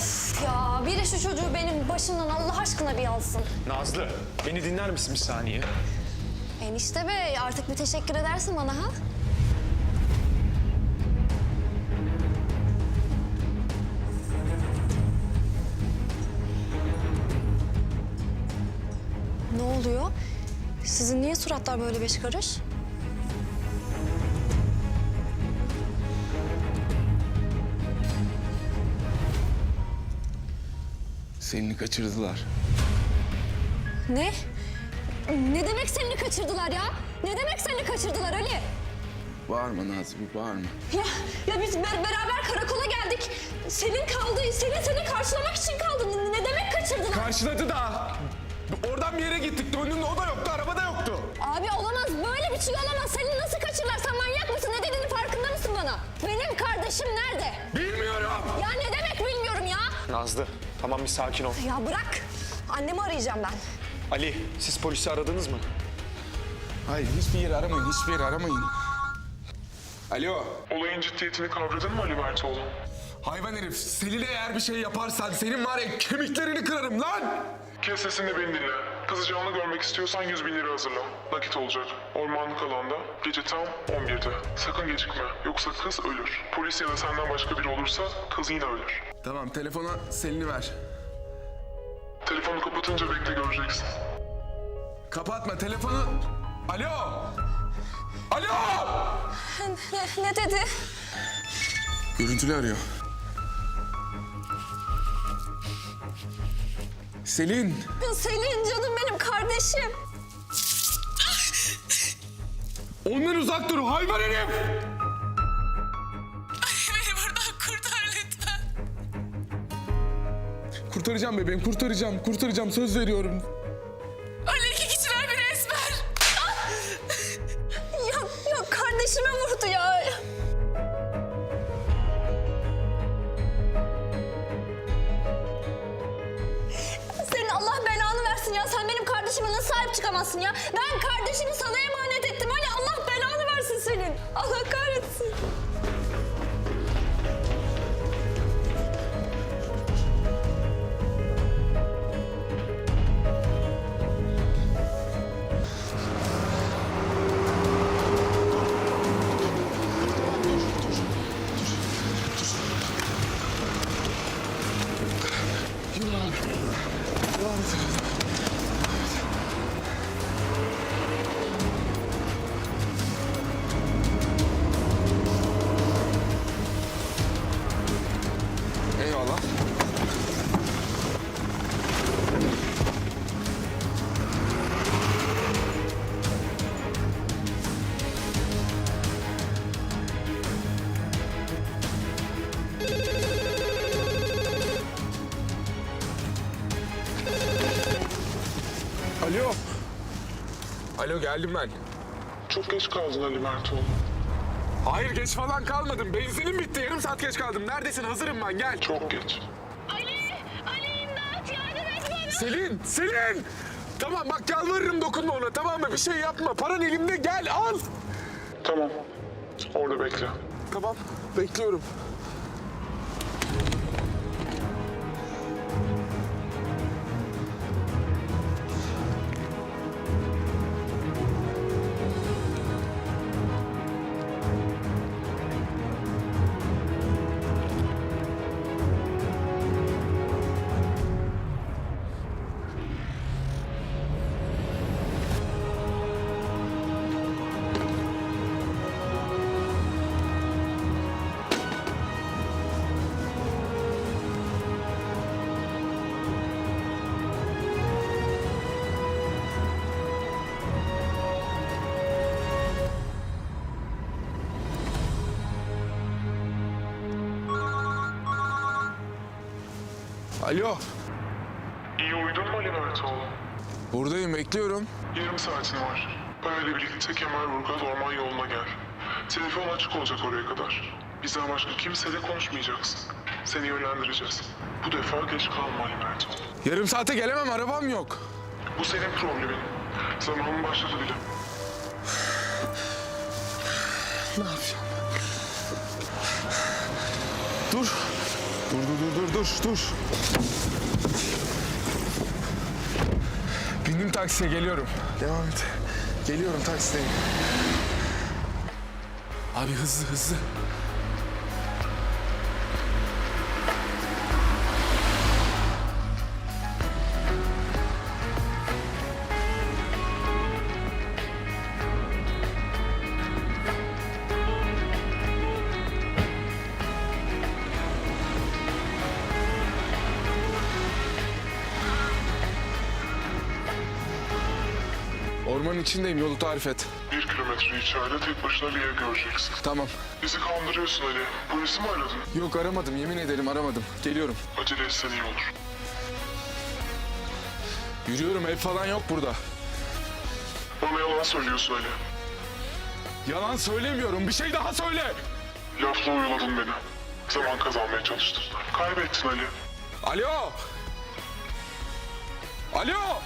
Of ya biri şu çocuğu benim başımdan Allah aşkına bir alsın. Nazlı, beni dinler misin bir saniye? Enişte bey artık bir teşekkür edersin bana ha? Ne oluyor? Sizin niye suratlar böyle beş karış? Seni kaçırdılar. Ne? Ne demek seni kaçırdılar ya? Ne demek seni kaçırdılar Ali? Bağırma Nazmi, bağırma. Ya, ya biz ber- beraber karakola geldik. Senin kaldı, senin seni karşılamak için kaldı. Ne, demek kaçırdılar? Karşıladı da. Oradan bir yere gittik. Döndüğümde o da yoktu, araba da yoktu. Abi olamaz, böyle bir şey olamaz. Seni nasıl kaçırırlar? Sen manyak mısın? Ne dediğinin farkında mısın bana? Benim kardeşim nerede? Bilmiyorum. Ya ne demek. Nazlı, tamam bir sakin ol. Ya bırak. Annemi arayacağım ben. Ali, siz polisi aradınız mı? Hayır, hiçbir yeri aramayın, hiçbir yeri aramayın. Alo, Olayın ciddiyetini kavradın mı Ali Mertoğlu? hayvan herif. Selin'e eğer bir şey yaparsan senin var ya kemiklerini kırarım lan! Kes sesini beni dinle. Kızı canlı görmek istiyorsan 100 bin lira hazırla. Nakit olacak. Ormanlık alanda gece tam 11'de. Sakın gecikme. Yoksa kız ölür. Polis ya da senden başka biri olursa kız yine ölür. Tamam, telefona Selin'i ver. Telefonu kapatınca bekle göreceksin. Kapatma telefonu. Alo! Alo! Ne, ne dedi? Görüntülü arıyor. Selin! Selin canım benim kardeşim. Ondan uzak dur hayvan herif! Beni buradan kurtar lütfen. Kurtaracağım bebeğim, kurtaracağım, kurtaracağım. Söz veriyorum. Çıkamazsın ya? Ben kardeşimi sana emanet ettim. Hani Allah belanı versin senin. Allah kahretsin. Eyvallah. Alo. Alo geldim ben. Çok geç kaldın Ali Mertoğlu. Hayır geç falan kalmadım. Benzinim bitti. Yarım saat geç kaldım. Neredesin? Hazırım ben. Gel. Çok geç. Ali, Ali imdat yardım et bana. Selin! Selin! Tamam bak yalvarırım dokunma ona tamam mı? Bir şey yapma. Paran elimde gel al. Tamam. Orada bekle. Tamam bekliyorum. Alo. İyi uyudun mu Ali Mertoğlu? Buradayım bekliyorum. Yarım saatin var. Parayla birlikte Kemerburgaz orman yoluna gel. Telefon açık olacak oraya kadar. Bizden başka kimseyle konuşmayacaksın. Seni yönlendireceğiz. Bu defa geç kalma Ali Mertoğlu. Yarım saate gelemem arabam yok. Bu senin problemin. Zamanın başladı bile. Ne yapacağım? Dur. Dur dur dur. Bindim taksiye geliyorum. Devam et. Geliyorum taksideyim. Abi hızlı hızlı. Ormanın içindeyim yolu tarif et. Bir kilometre içeride tek başına bir ev göreceksin. Tamam. Bizi kandırıyorsun Ali. Polisi mi aradın? Yok aramadım yemin ederim aramadım. Geliyorum. Acele etsen iyi olur. Yürüyorum ev falan yok burada. Bana yalan söylüyorsun Ali. Yalan söylemiyorum bir şey daha söyle. Lafla oyaladın beni. Zaman kazanmaya çalıştın. Kaybettin Ali. Alo. Alo.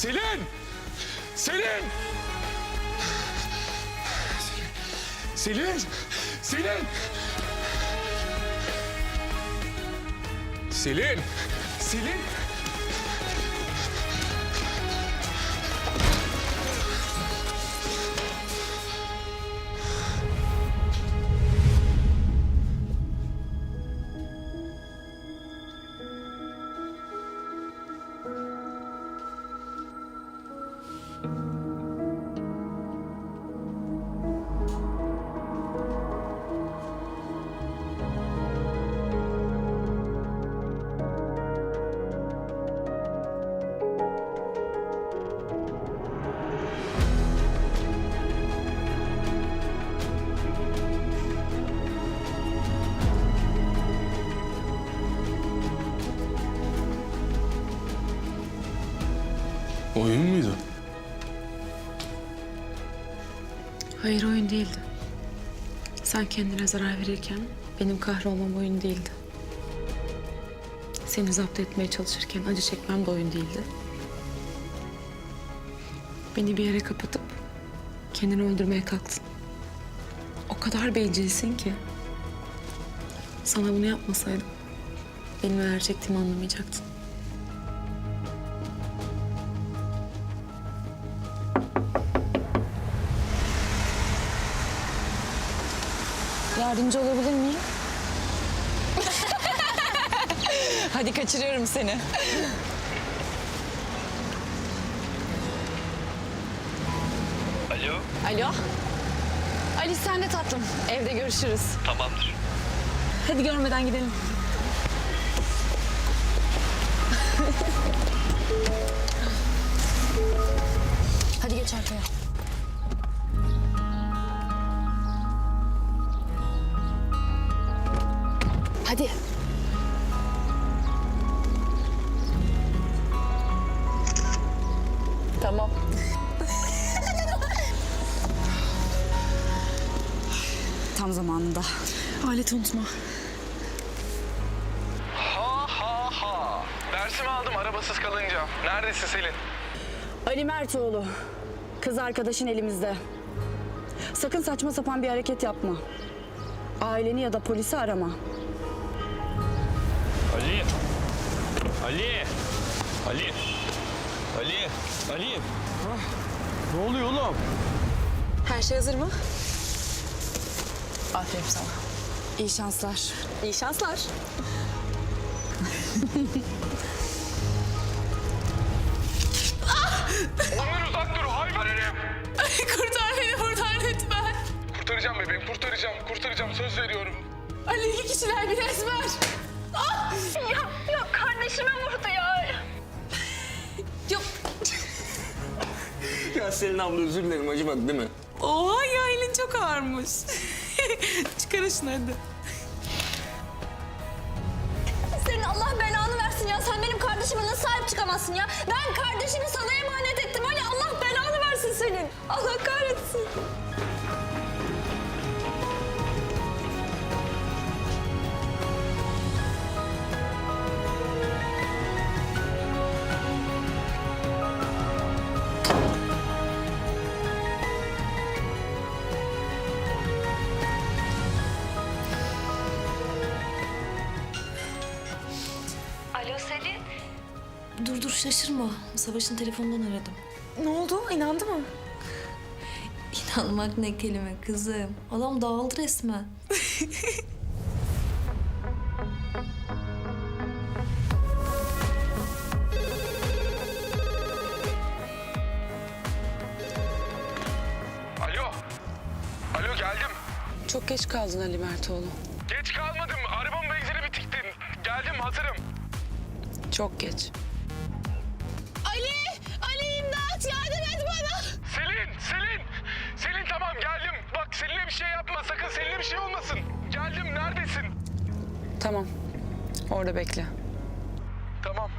Selin. Selin. Selin. Selin. Selin. Selin. Oyun muydu? Hayır oyun değildi. Sen kendine zarar verirken benim kahrolmam oyun değildi. Seni zapt etmeye çalışırken acı çekmem de oyun değildi. Beni bir yere kapatıp kendini öldürmeye kalktın. O kadar bencilsin ki. Sana bunu yapmasaydım benim neler çektiğimi anlamayacaktın. Yardımcı olabilir miyim? Hadi kaçırıyorum seni. Alo, Alo? Ali sen de tatlım. Evde görüşürüz. tamamdır. Hadi görmeden gidelim. Hadi geç arkaya. Hadi. Tamam. Tam zamanında. Aleti unutma. Ha ha ha. Dersimi aldım arabasız kalınca. Neredesin Selin? Ali Mertoğlu. Kız arkadaşın elimizde. Sakın saçma sapan bir hareket yapma. Aileni ya da polisi arama. Ali. Ali. Ali. Ali. Ne oluyor oğlum? Her şey hazır mı? Aferin sana. İyi şanslar. İyi şanslar. Ondan uzak dur hayvan herif. Kurtar beni buradan lütfen. Kurtaracağım bebeğim kurtaracağım kurtaracağım söz veriyorum. Ali iki kişiler bir esmer. Ah! Ya, kardeşime vurdu ya. Yok. Ya Selin abla özür dilerim acımadı değil mi? Oha ya elin çok ağırmış. Çıkar şunu hadi. Senin Allah belanı versin ya. Sen benim kardeşime nasıl sahip çıkamazsın ya? Ben kardeşimi sana emanet ettim. Hani Allah belanı versin senin. Allah kahretsin. Dur dur şaşırma. Savaş'ın telefonundan aradım. Ne oldu? İnandı mı? İnanmak ne kelime kızım. Adam dağıldı resmen. Alo. Alo geldim. Çok geç kaldın Ali Mertoğlu. Geç kalmadım. Arabamın benzini bitikti. Geldim hazırım. Çok geç. Bir şey yapma sakın. Selin'e bir şey olmasın. Geldim neredesin? Tamam. Orada bekle. Tamam.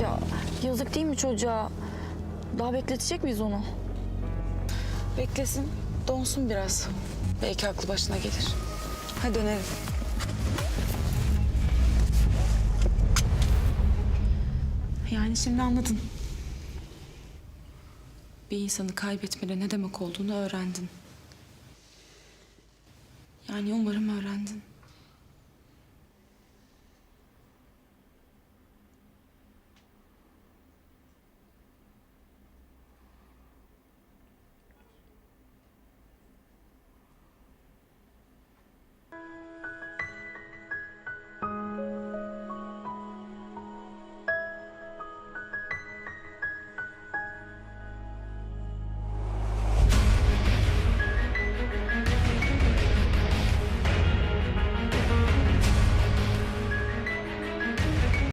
Ya yazık değil mi çocuğa? Daha bekletecek miyiz onu? Beklesin, donsun biraz. Belki aklı başına gelir. Hadi dönelim. Yani şimdi anladın. Bir insanı kaybetmenin ne demek olduğunu öğrendin. Yani umarım öğrendin.